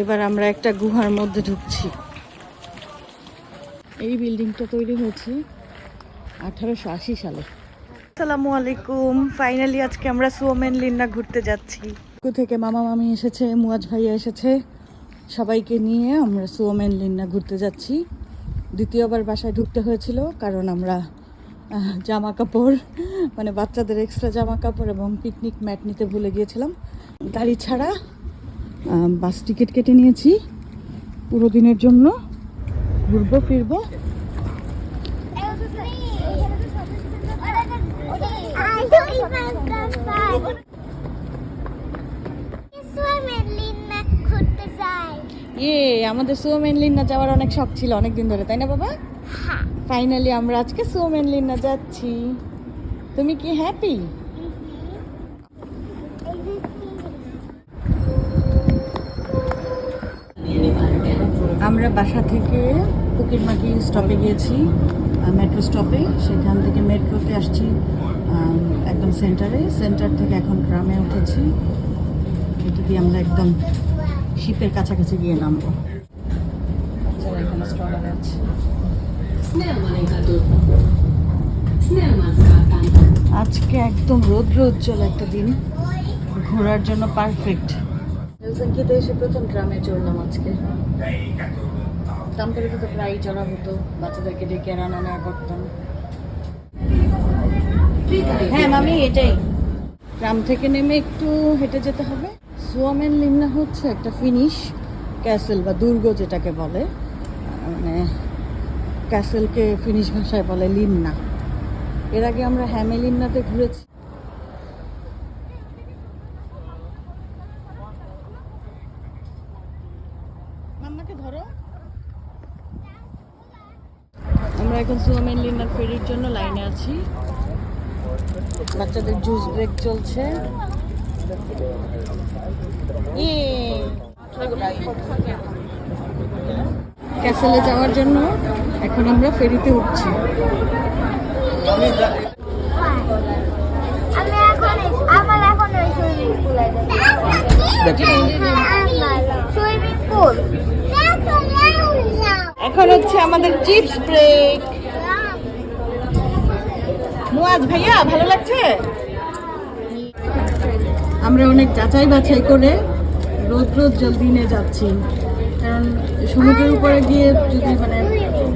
এবার আমরা একটা গুহার মধ্যে ঢুকছি। এই বিল্ডিংটা তৈরি হয়েছে আঠারোশো আশি সালে। আসসালামু আলাইকুম। ফাইনালি আজকে আমরা সুওমেন লিন্না ঘুরতে যাচ্ছি। থেকে মামা মামি এসেছে মুয়াজ ভাইয়া এসেছে। সবাইকে নিয়ে আমরা সুওমেন লিন্না ঘুরতে যাচ্ছি। দ্বিতীয়বার বাসায় ঢুকতে হয়েছিল কারণ আমরা জামা কাপড় মানে বাচ্চাদের এক্সট্রা জামা কাপড় এবং পিকনিক ম্যাট নিতে ভুলে গিয়েছিলাম। গাড়ি ছাড়া বাস টিকিট কেটে নিয়েছি। পুরো দিনের জন্য ঘুরবো ফিরবো। ইয়ে আমাদের সুওমেন লিন্না যাওয়ার অনেক শখ ছিল অনেক দিন ধরে তাই না বাবা? ফাইনালি আমরা আজকে সুওমেন লিন্না যাচ্ছি। তুমি কি হ্যাপি আমরা বাসা থেকে পুকিরমাটি স্টপে গিয়েছি মেট্রো স্টপে সেখান থেকে মেট্রোতে আসছি একদম সেন্টারে সেন্টার থেকে এখন গ্রামে উঠেছি। এটা দিয়ে আমরা একদম শিপের কাছাকাছি গিয়ে নামবো। আজকে একদম রৌদ্র উজ্জ্বল একটা দিন। ঘোরার জন্য পারফেক্ট হেলসিঙ্কিতে এসে প্রথম গ্রামে চড়লাম আজকে। তাম্পারিতে তো প্রায়ই চড়া হতো, বাচ্চাদেরকে ডেকে রান্না নেওয়া করতাম। হ্যাঁ মামি, এটাই। গ্রাম থেকে নেমে একটু হেঁটে যেতে হবে। সোয়ামেন লিমনা হচ্ছে একটা ফিনিশ ক্যাসেল বা দুর্গ যেটাকে বলে। মানে ক্যাসেলকে ফিনিশ ভাষায় বলে লিমনা এর আগে আমরা হ্যামেলিন্নাতে ঘুরেছি মাম্মাকে ধরো আমরা এখন সুয়ামেন লিন্নার ফেরির জন্য লাইনে আছি। বাচ্চাদের জুস ব্রেক চলছে। ইয়ে। ক্যাসেলে যাওয়ার জন্য এখন আমরা ফেরিতে উঠছি। এখন হচ্ছে আমাদের চিপস ব্রেক মুয়াজ ভাইয়া, ভালো লাগছে? আমরা অনেক যাচাই বাছাই করে রোদ রোদ জল দিনে যাচ্ছি। কারণ সমুদ্রের উপরে গিয়ে যদি মানে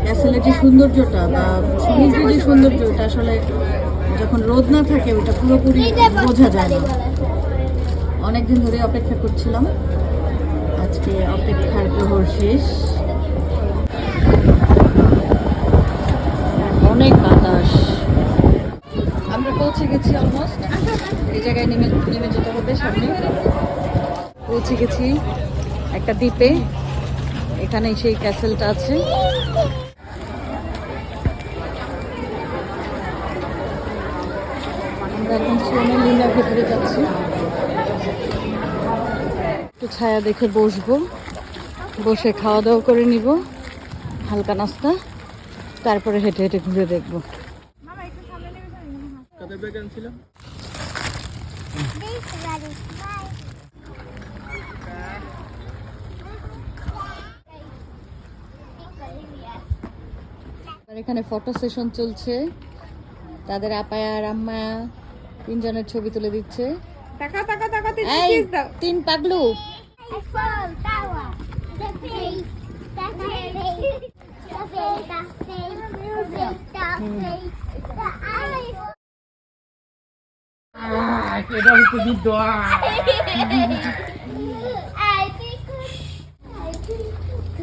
ক্যাসেলের যে সৌন্দর্যটা বা সমুদ্রের যে সৌন্দর্যটা আসলে যখন রোদ না থাকে ওটা পুরোপুরি বোঝা যায় না। অনেকদিন ধরে অপেক্ষা করছিলাম। আজকে অপেক্ষার প্রহর শেষ। অনেক বাতাস। পৌঁছে গেছি অলমোস্ট এই জায়গায় নেমে নেমে যেতে হবে সামনে। পৌঁছে গেছি একটা দ্বীপে। এখানে সেই ক্যাসেলটা আছে। আমরা এখন যাচ্ছি। একটু ছায়া দেখে বসবো। বসে খাওয়া দাওয়া করে নিব। হালকা নাস্তা। তারপরে হেঁটে হেঁটে ঘুরে দেখব। আর এখানে ফটো সেশন চলছে। তাদের আপায়া আর আম্মা তিনজনের ছবি তুলে দিচ্ছে। তিন পাগলু। এটা হচ্ছে যুদ্ধ.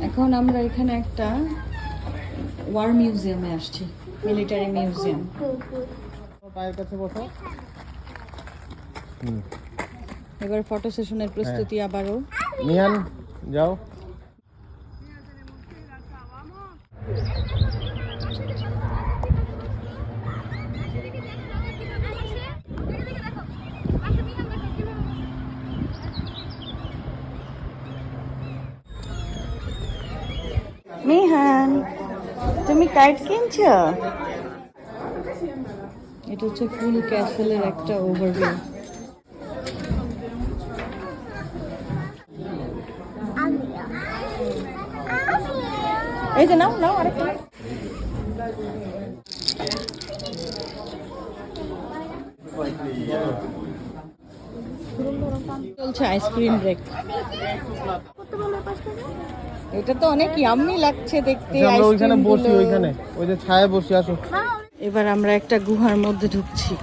এখন আমরা এখানে একটা ওয়ার মিউজিয়ামে আসছি মিলিটারি মিউজিয়াম পায়ের কাছে বসো। এবার ফটো সেশনের প্রস্তুতি আবারও। মিয়ান যাও। মিহান তুমি কার্ড কিনছো? এটা হচ্ছে ফুল ক্যাসেলের একটা ওভারভিউ এই যে নাও নাও আরেকটা। চলছে আইসক্রিম ব্রেক এটা তো অনেক ইয়াম্মি লাগছে দেখতে আমরা ওইখানে বসি ওইখানে। ওই যে ছায়া বসি আসো। এবার আমরা একটা গুহার মধ্যে ঢুকছি।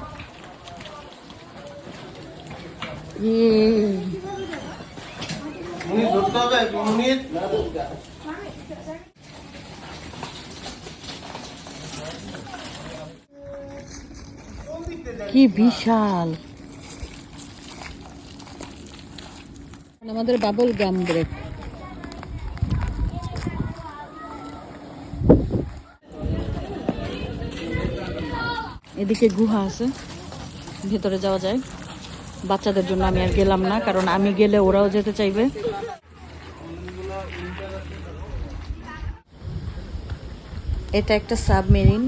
কি বিশাল। আমাদের বাবল গাম ব্রেক এদিকে গুহা আছে। ভেতরে যাওয়া যায়। বাচ্চাদের জন্য আমি আর গেলাম না, কারণ আমি গেলে ওরাও যেতে চাইবে। এটা একটা সাবমেরিন।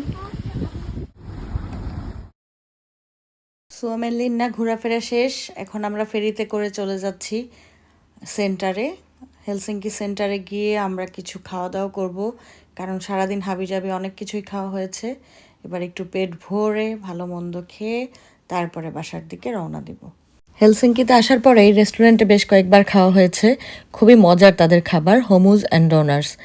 সোমেলিন না, ঘোরাফেরা শেষ। এখন আমরা ফেরিতে করে চলে যাচ্ছি সেন্টারে। হেলসিঙ্কি সেন্টারে গিয়ে আমরা কিছু খাওয়া দাওয়া করব, কারণ সারাদিন হাবিজাবি অনেক কিছুই খাওয়া হয়েছে। এবার একটু পেট ভরে, ভালো মন্দ খেয়ে তারপরে বাসার দিকে রওনা দিব। হেলসিঙ্কিতে আসার পরে এই রেস্টুরেন্টে বেশ কয়েকবার খাওয়া হয়েছে। খুবই মজার তাদের খাবার হোমুজ অ্যান্ড ডোনার্স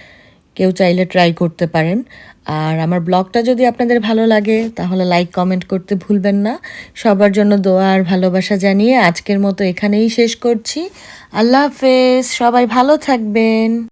কেউ চাইলে ট্রাই করতে পারেন। আর আমার ব্লগটা যদি আপনাদের ভালো লাগে, তাহলে লাইক কমেন্ট করতে ভুলবেন না। সবার জন্য দোয়া আর ভালোবাসা জানিয়ে আজকের মতো এখানেই শেষ করছি। আল্লাহ হাফেজ, সবাই ভালো থাকবেন।